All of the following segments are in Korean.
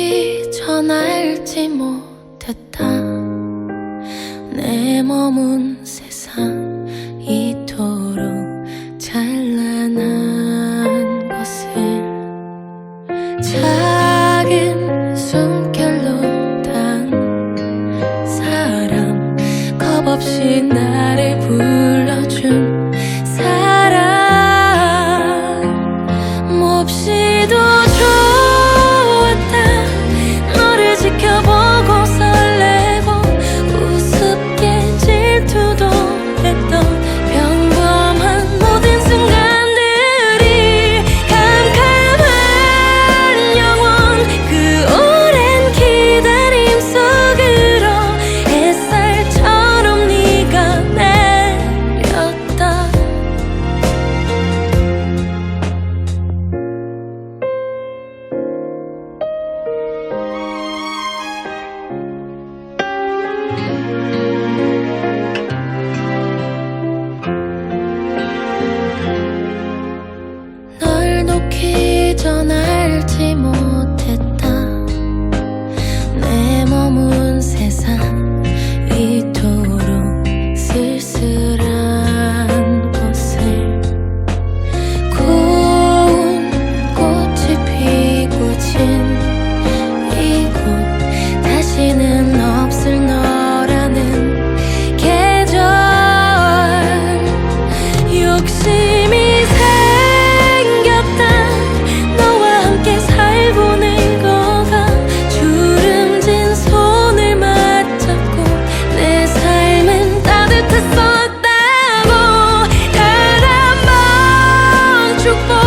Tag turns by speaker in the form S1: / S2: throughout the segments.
S1: 깊이 전할지 못했다. 내 머문 세상 이토록 찬란한 것을 작은 숨결로 단 사람 겁없이 날 전화 çocuk var.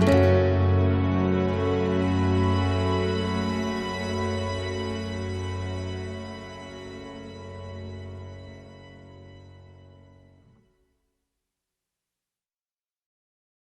S1: Bye.